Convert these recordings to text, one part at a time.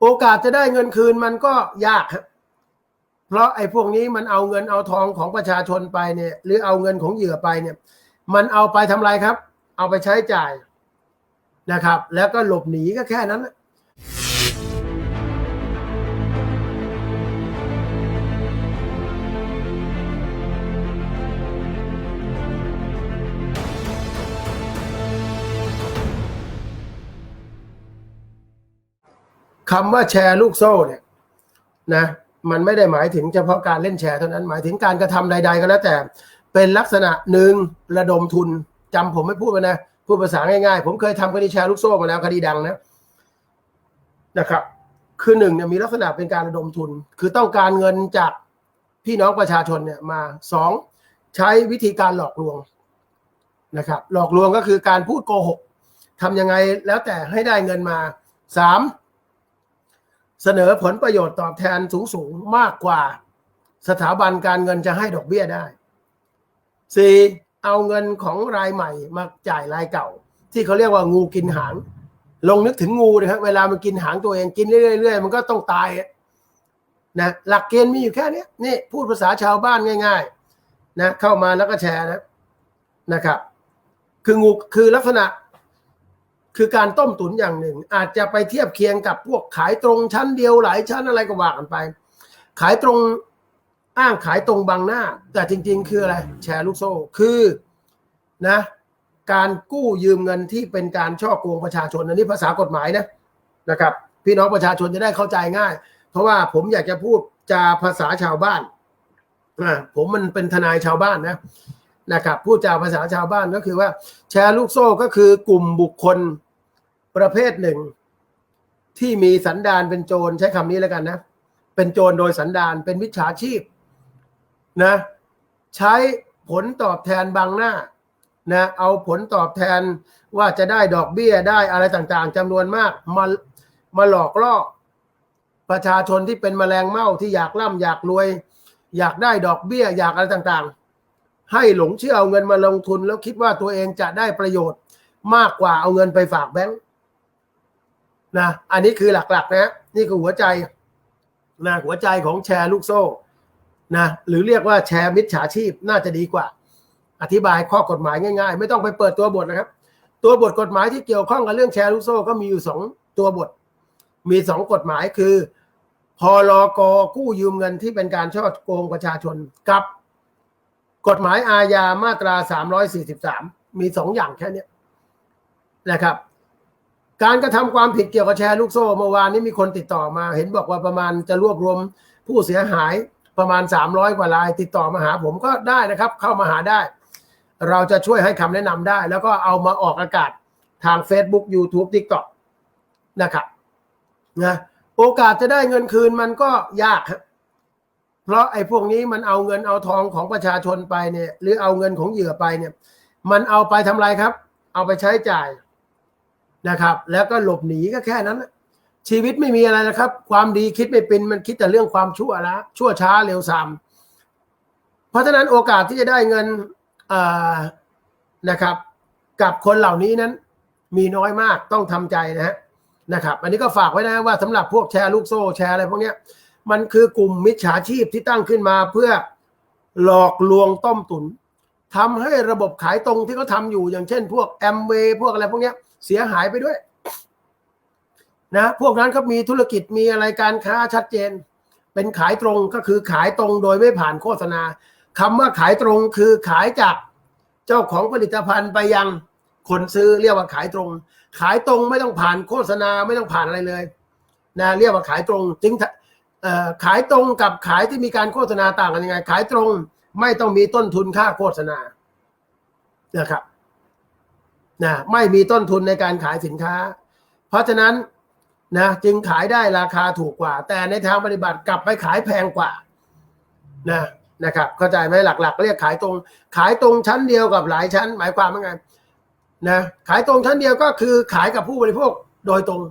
โอกาสจะได้เงินคืนมันก็ยากครับเพราะไอ้พวกนี้มันเอาเงินเอาทองของประชาชนไปเนี่ย หรือเอาเงินของเหยื่อไปเนี่ย มันเอาไปทำไรครับ เอาไปใช้จ่ายนะครับ แล้วก็หลบหนีก็แค่นั้น คำว่าแชร์ลูกโซ่เนี่ยนะมันไม่ได้หมายถึงเฉพาะการเล่นแชร์เท่านั้นหมายถึงการกระทำใด ๆ ก็แล้วแต่ เป็นลักษณะหนึ่งระดมทุนจำผมไม่พูดไปนะพูดภาษาง่ายๆ ผมเคยทำคดีแชร์ลูกโซ่มาแล้วคดีดังนะนะครับ คือหนึ่งเนี่ยมีลักษณะเป็นการระดมทุน คือต้องการเงินจากพี่น้องประชาชนเนี่ยมาสองใช้วิธีการหลอกลวงนะครับ หลอกลวงก็คือการพูดโกหกทำยังไงแล้วแต่ให้ได้เงินมาสาม เสนอผลประโยชน์ตอบแทนสูงสูงๆมากกว่าสถาบันการเงินจะให้ดอกเบี้ยได้สี่เอาเงินของรายใหม่มาจ่ายรายเก่า ที่เขาเรียกว่างูกินหาง ลงนึกถึงงูนะครับเวลามันกินหางตัวเองกินเรื่อยๆมันก็ต้องตายนะหลักเกณฑ์มีอยู่แค่นี้นี่พูดภาษาชาวบ้านง่ายๆนะเข้ามาแล้วก็แชร์นะนะครับ คืองูคือลักษณะ คือการต้มตุ๋นอย่างหนึ่ง อาจจะไปเทียบเคียงกับพวกขายตรงชั้นเดียวหลายชั้นอะไรก็ว่ากันไป ขายตรงอ้างขายตรงบางหน้า แต่จริง ๆ คืออะไร แชร์ลูกโซ่คือนะการกู้ยืมเงินที่เป็นการช่อโกงประชาชนอันนี้ภาษากฎหมายนะนะครับ พี่น้องประชาชนจะได้เข้าใจง่าย เพราะว่าผมอยากจะพูดจาภาษาชาวบ้านผมมันเป็นทนายชาวบ้านนะนะครับพูดจาภาษาชาวบ้านก็คือว่า แชร์ลูกโซ่ก็คือกลุ่มบุคคล ประเภทหนึ่ง ที่มีสันดานเป็นโจรใช้คำนี้แล้วกันนะ เป็นโจรโดยสันดานเป็นวิชาชีพนะ ใช้ผลตอบแทนบางหน้านะเอาผลตอบแทนว่าจะได้ดอกเบี้ยได้อะไรต่างๆจำนวนมากมามาหลอกล่อประชาชนที่เป็นแมลงเม่าที่อยากร่ำอยากรวย อยากได้ดอกเบี้ย อยากอะไรต่างๆ ให้หลงเชื่อเอาเงินมาลงทุนแล้วคิดว่าตัวเองจะได้ประโยชน์มากกว่าเอาเงินไปฝากแบงค์ นะอันนี้คือหลักๆ นะ นี่คือหัวใจนะหัวใจของแชร์ลูกโซ่นะหรือเรียกว่าแชร์มิจฉาชีพน่าจะดีกว่า อธิบายข้อกฎหมายง่ายๆ ไม่ต้องไปเปิดตัวบทนะครับ ตัวบทกฎหมายที่เกี่ยวข้องกับเรื่องแชร์ลูกโซ่ก็มีอยู่สองตัวบท มีสองกฎหมายคือพรกกู้ยืมเงินที่เป็นการช่อโกงประชาชนกับ กฎหมายอาญามาตรา 343 มีสองอย่างแค่นี้นะครับ การกระทำความผิดเกี่ยวกับแชร์ลูกโซ่เมื่อวานนี้มีคนติดต่อมา เห็นบอกว่าประมาณจะรวบรวมผู้เสียหายประมาณ 300 กว่าราย ติดต่อมาหาผมก็ได้นะครับ เข้ามาหาได้ เราจะช่วยให้คำแนะนำได้ แล้วก็เอามาออกอากาศทาง Facebook YouTube TikTok นะครับนะโอกาสจะได้เงินคืนมันก็ยากครับเพราะไอ้พวกนี้มันเอาเงินเอาทองของประชาชนไปเนี่ย หรือเอาเงินของเหยื่อไปเนี่ย มันเอาไปทำอะไรครับ เอาไปใช้จ่าย นะครับ แล้วก็หลบหนีก็แค่นั้นแหละชีวิตไม่มีอะไรนะครับ ความดีคิดไม่เป็นมันคิดแต่เรื่องความชั่วละชั่วช้าเร็วซามเพราะฉะนั้นโอกาสที่จะได้เงินนะครับ กับคนเหล่านี้นั้น มีน้อยมากต้องทำใจนะฮะนะครับ อันนี้ก็ฝากไว้นะว่าสำหรับพวกแชร์ลูกโซ่แชร์อะไรพวกเนี้ยมันคือกลุ่มมิจฉาชีพที่ตั้งขึ้นมาเพื่อหลอกลวงต้มตุนทำให้ระบบขายตรงที่เขาทาอยู่อย่างเช่น พวกแอมเวย์พวกอะไรพวกเนี้ย เสียหายไปด้วย นะ พวกนั้นเขามีธุรกิจมีอะไรการค้าชัดเจน เป็นขายตรงก็คือขายตรงโดยไม่ผ่านโฆษณาคำว่าขายตรงคือขายจากเจ้าของผลิตภัณฑ์ไปยังคนซื้อเรียกว่าขายตรง ขายตรงไม่ต้องผ่านโฆษณาไม่ต้องผ่านอะไรเลยนะเรียกว่าขายตรงจริงขายตรงกับขายที่มีการโฆษณาต่างกันยังไง ขายตรงไม่ต้องมีต้นทุนค่าโฆษณานะครับ นะไม่มีต้นทุนในการขายสินค้า เพราะฉะนั้นนะจึงขายได้ราคาถูกกว่า แต่ในทางปฏิบัติกลับไปขายแพงกว่านะนะครับเข้าใจไหมหลัก ๆ เรียกขายตรง ขายตรงชั้นเดียวกับหลายชั้น หมายความว่าไงนะขายตรงชั้นเดียวก็คือขายกับผู้บริโภคโดยตรง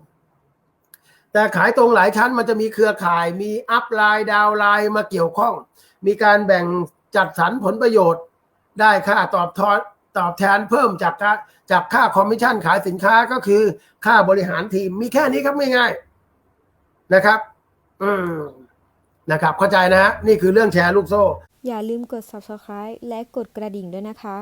แต่ขายตรงหลายชั้นมันจะมีเครือข่ายมีอัพไลน์ดาวไลน์มาเกี่ยวข้อง มีการแบ่งจัดสรรผลประโยชน์ ได้ค่าตอบทอน ตอบแทนเพิ่มจากจากค่าคอมมิชชั่นขายสินค้าก็คือค่าบริหารทีมมีแค่นี้ครับไม่ง่ายนะครับ อืมนะครับ เข้าใจนะฮะนี่คือเรื่องแชร์ลูกโซ่ อย่าลืมกด subscribe และกดกระดิ่งด้วยนะคะ